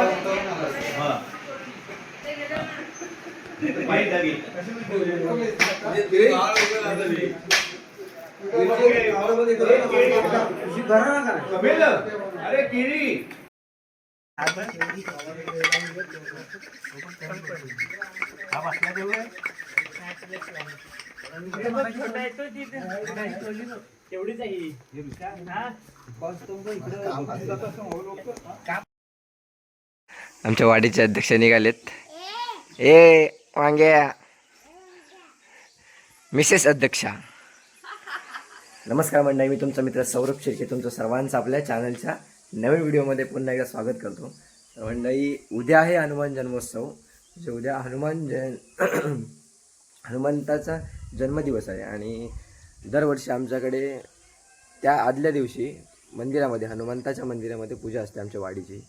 हा. नाही तर पायी जागी. कमेल. अरे किरी आमच्या वाडीचे अध्यक्ष निघालेत. ए वांग्या. मिसेस अध्यक्षा. नमस्कार मंडळी मी तुमचा मित्र सौरभ शेळके तुमचं सर्वांचं आपल्या चॅनलच्या नवीन व्हिडिओमध्ये पुन्हा एकदा स्वागत करतो. तर मंडळी उद्या आहे हनुमान जन्मोत्सव. म्हणजे उद्या हनुमान जयं हनुमंताचा जन्मदिवस आहे आणि दरवर्षी आमच्याकडे त्या आदल्या दिवशी मंदिरामध्ये हनुमंताच्या मंदिरामध्ये पूजा असते आमच्या वाडीची.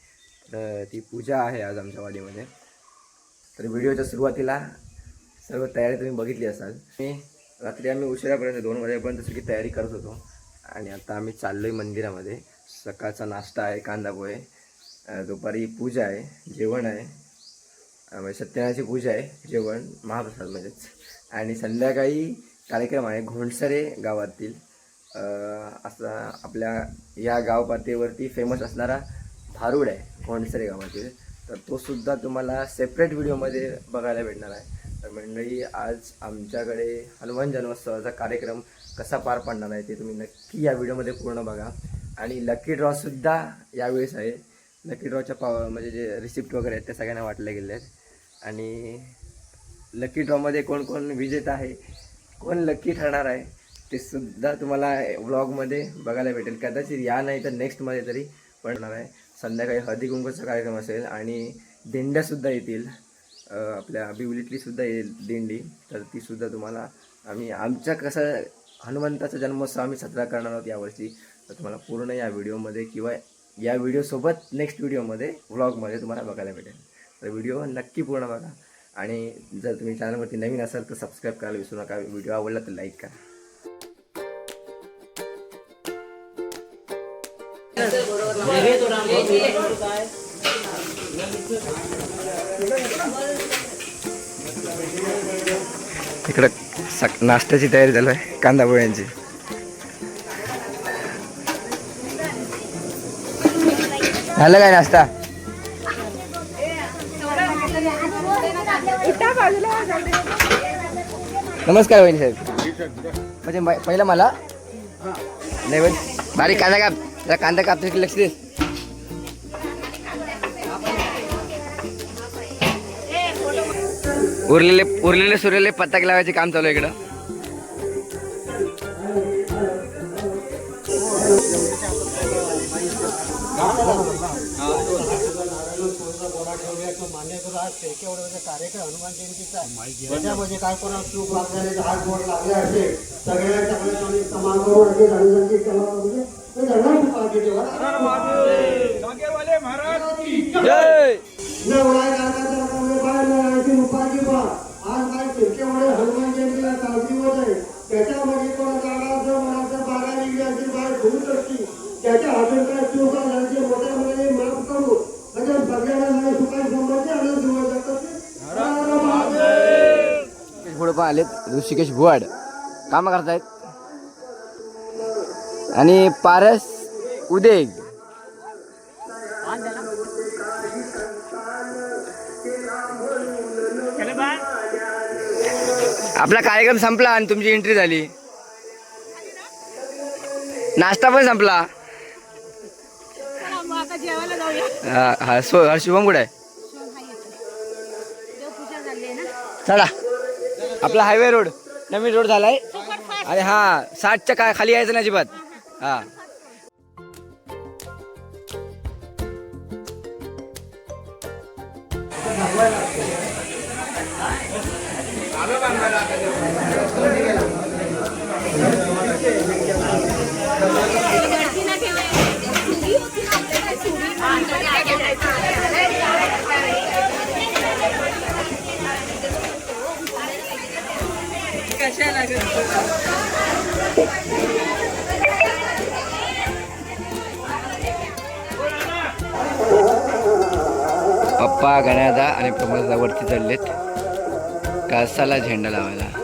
तर ती पूजा आहे आज आमच्या वाडीमध्ये. तर व्हिडिओच्या सुरुवातीला सर्व तयारी तुम्ही बघितली असाल. मी रात्री आम्ही उशिरापर्यंत दोन वाजेपर्यंत सगळी तयारी करत होतो. आणि आता आम्ही चाललो आहे मंदिरामध्ये. सकाळचा नाश्ता आहे कांदा पोहे. दुपारी पूजा आहे जेवण आहे. म्हणजे सत्यनारायणाची पूजा आहे जेवण महाप्रसाद म्हणजेच. आणि संध्याकाळी कार्यक्रम आहे घोणसरे गावातील. असा आपल्या या गाव पातळीवरती फेमस असणारा भारूड आहे घोणसरे गावातील तर तो सुद्धा तुम्हाला सेपरेट व्हिडिओमध्ये बघायला भेटणार आहे. तर मंडळी आज आमच्याकडे हनुमान जन्मोत्सवाचा कार्यक्रम कसा पार पडणार आहे ते तुम्ही नक्की या व्हिडिओमध्ये पूर्ण बघा. आणि लकी ड्रॉसुद्धा यावेळेस आहे. लकी ड्रॉच्या पाव म्हणजे जे रिसिप्ट वगैरे आहेत ते सगळ्यांना वाटल्या गेले आहेत. आणि लकी ड्रॉमध्ये कोण कोण विजेता आहे कोण लकी ठरणार आहे ते सुद्धा तुम्हाला व्लॉगमध्ये बघायला भेटेल. कदाचित या नाही तर नेक्स्टमध्ये तरी पडणार आहे. संध्याकाळी हळदी कुंकूचा कार्यक्रम असेल आणि दिंड्यासुद्धा येतील. आपल्या बिवलीतलीसुद्धा येईल दिंडी. तर तीसुद्धा तुम्हाला आम्ही आमच्या कसं हनुमंताचा जन्मोत्सव आम्ही साजरा करणार आहोत यावर्षी तर तुम्हाला पूर्ण या व्हिडिओमध्ये किंवा या व्हिडिओसोबत नेक्स्ट व्हिडिओमध्ये व्लॉगमध्ये तुम्हाला बघायला भेटेल. तर व्हिडिओ नक्की पूर्ण बघा. आणि जर तुम्ही चॅनलवरती नवीन असाल तर सबस्क्राईब करायला विसरू नका. व्हिडिओ आवडला तर लाईक करा. इकडं सक नाश्त्याची तयारी चालू आहे कांदा पोळ्यांची. झालं काय नाश्ता? नमस्कार वहिनी साहेब. म्हणजे पहिलं मला? नाही बारीक कांदा काप जरा कांदा कापते लक्ष दे. उरलेले उरलेले सुरलेले पत्ताक लावायचे काम चालू आहे इकडं. त्याच्यामध्ये काय कोणा चूक लागल्याने हात बोट लागले असेल सगळ्या चांगल्या चांगली समाजावर असेल आणि त्यांची समाजामध्ये ते धरणार पाहिजे तेव्हा जागेवाले महाराज की न उडाय गाण्याचा कमी पाय मिळायची उपाधी पा आज काय शिरकेमुळे हनुमान जयंतीला साजरी होत आहे त्याच्यामध्ये कोणा गाडाचं मनाचं बारा निघली अशी बाय धुवत असती त्याच्या हातून काय चूक झाली मोठ्या मुलाने माफ करू म्हणजे सगळ्यांना नाही सुखाई संबंधी आणि दिवस जातात पुढे पण आलेत ऋषिकेश भुवाड काम करतायत. आणि पारस उदेग आपला कार्यक्रम संपला आणि तुमची एंट्री झाली. नाश्ता पण संपला. हा हा सो शुभम कुठे आहे? चला. आपला हायवे रोड नवीन रोड झालाय. आणि हा साठच्या काय खाली यायचं ना अजिबात. हा. पप्पा गण्यादा आणि प्रमोदा वरती चढलेत. कासाला झेंडा लावायला.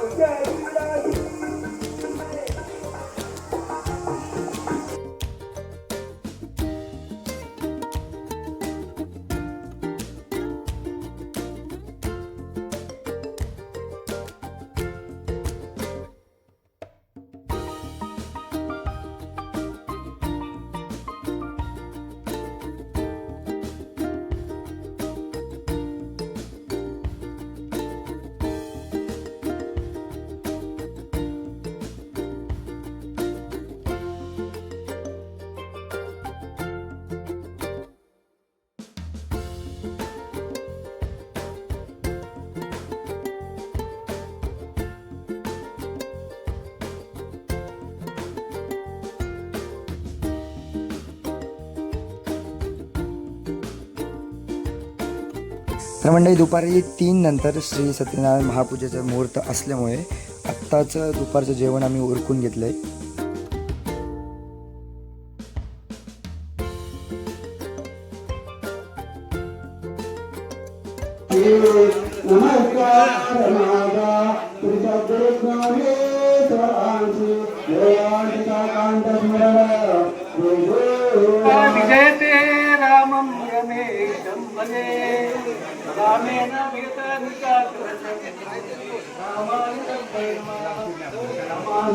तर मंडळी दुपारी तीन नंतर श्री सत्यनारायण महापूजेचा मुहूर्त असल्यामुळे आत्ताचं दुपारचं जेवण आम्ही उरकून घेतलं आहे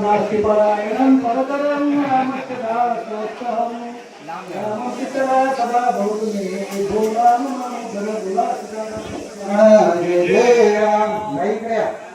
नास्तिपरायणं परतरं रामचन्द्रास्तोत्रम् रामचित्रा सदा भवतु मे भोगां राम जय जय राम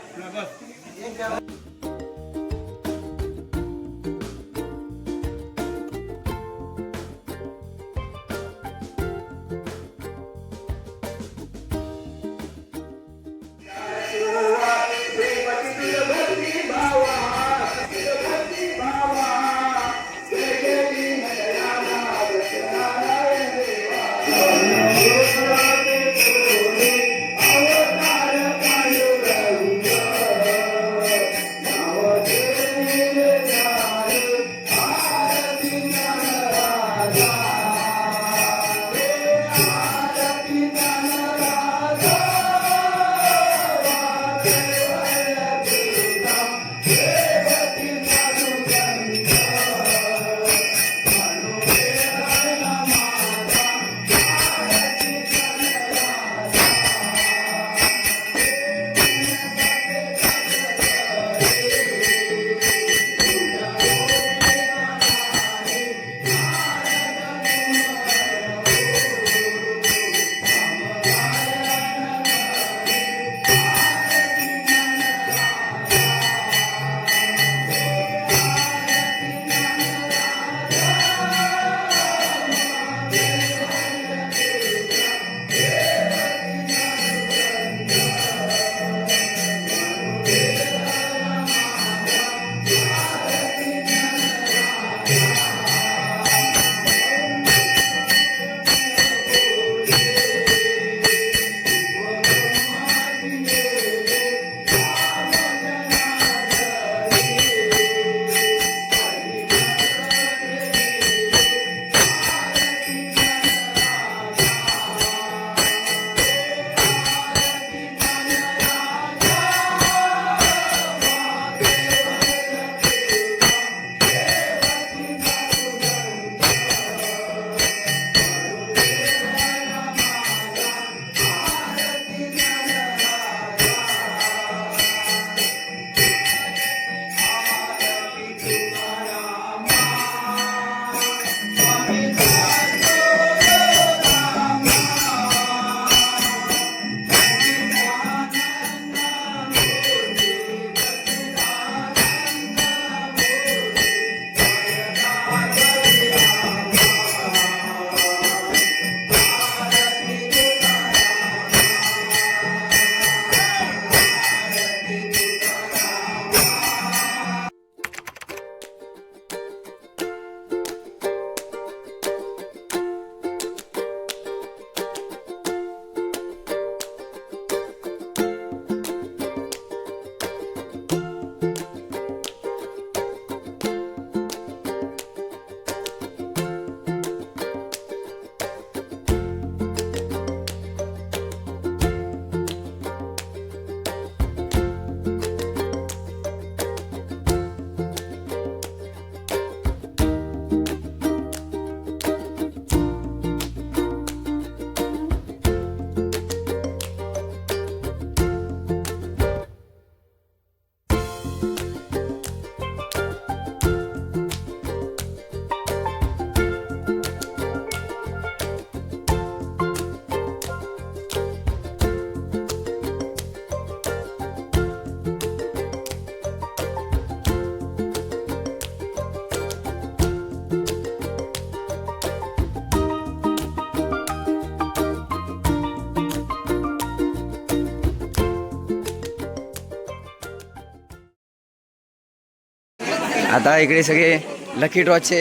आता इकडे सगळे लकी ड्रॉचे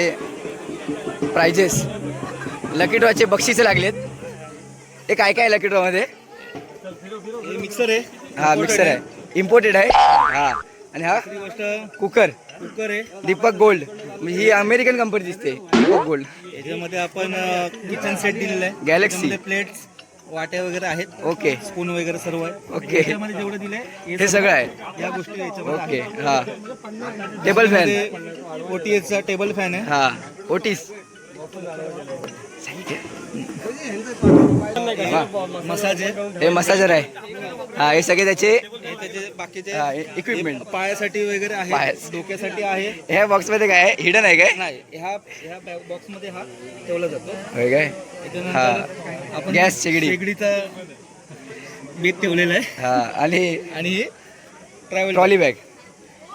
प्राइजेस लकी ड्रॉचे बक्षिसे लागलेत. ते काय काय लकी ड्रॉमध्ये मिक्सर आहे. हा मिक्सर आहे. इम्पोर्टेड आहे? हा. आणि हा? कुकर. कुकर आहे. दीपक गोल्ड. म्हणजे ही अमेरिकन कंपनी दिसते. दीपक गोल्ड. याच्यामध्ये आपण किचन सेट दिलेला आहे. Galaxy. प्लेट्स वाट्या वगैरे आहेत. ओके. स्पून वगैरे सर्व आहे. ओके. याच्यामध्ये जेवढं दिलंय हे सगळं आहे. या गोष्टी ओके हा. टेबल फॅन ओटीएसचा टेबल फॅन आहे. हा. ओटीस. आहे. हे मसाजर आहे. हा हे सगळे त्याचे हे त्याचे बाकीचे हा, इक्विपमेंट हे पायासाठी वगैरे आहे पायास. डोक्यासाठी आहे. ह्या बॉक्समध्ये काय हिडन आहे काय? नाही ह्या ह्या बॉक्समध्ये हा ठेवला जातो. होय काय? त्याच्यानंतर आपण गॅस शेगडी. शेगडीचा बेत ठेवलेला आहे. हा आणि आणि हे ट्रॅव्हल ट्रॉली बॅग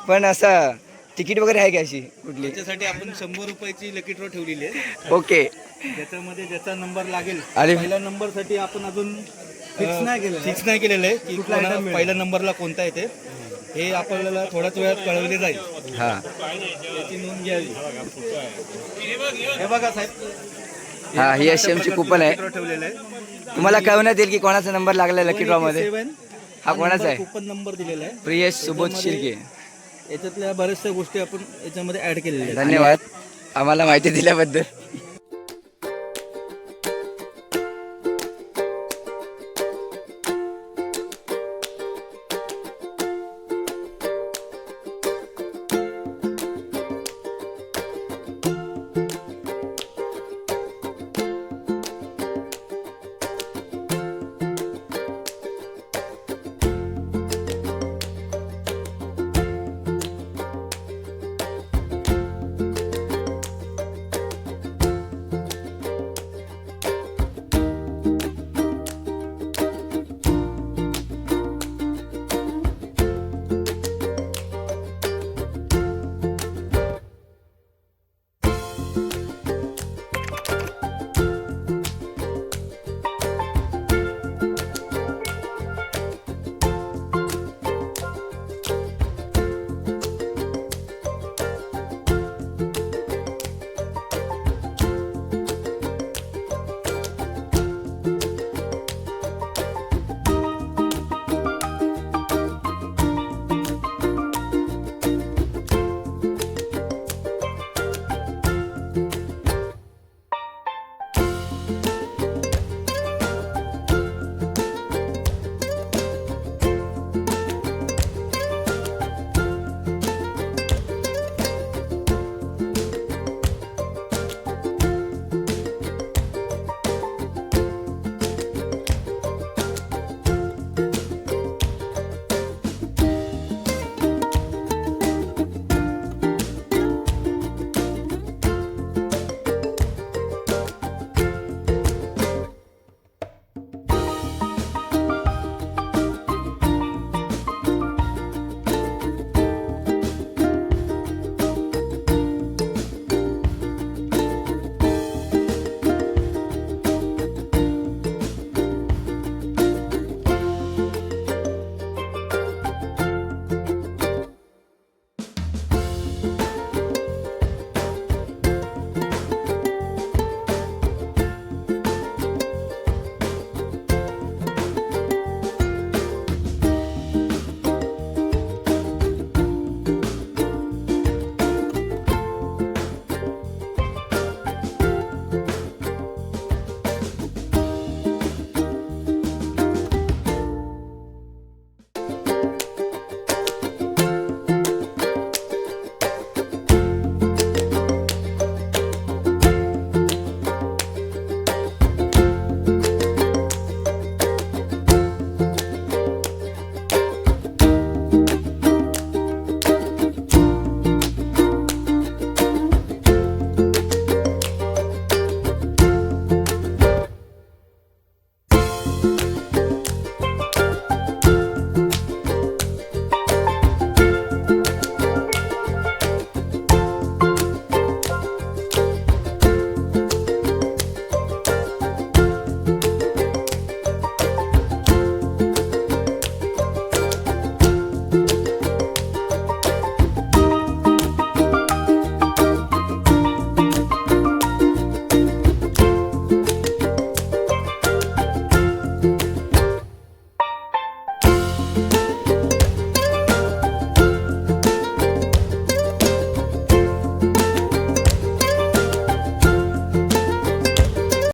पण असं तिकीट वगैरे आहे का अशी कुठली? त्याच्यासाठी आपण शंभर रुपयाची लकी ड्रॉ ठेवलेली आहे. ओके. ज्याच्यामध्ये ज्याचा नंबर लागेल आणि- पहिल्या नंबरसाठी आपण अजून फिक्स नाही केलेलं फिक्स नाही केलेलं आहे की कोणा- पहिल्या नंबरला कोणता येते? हे आपल्याला थोड्याच वेळात कळवले जाईल. हा. याची नोंद घ्यावी. हे बघा साहेब. हा ही एस ची कूपन आहे. ठेवलेलं आहे. तुम्हाला कळवण्यात येईल की कोणाचा नंबर लागलाय लकी ड्रॉ मध्ये? हा कोणाचा आहे? कुपन नंबर दिलेला आहे. प्रियेश सुबोध शिर्के. याच्यातल्या बऱ्याचशा गोष्टी आपण याच्यामध्ये ऍड केलेल्या आहेत. धन्यवाद. आम्हाला माहिती दिल्याबद्दल.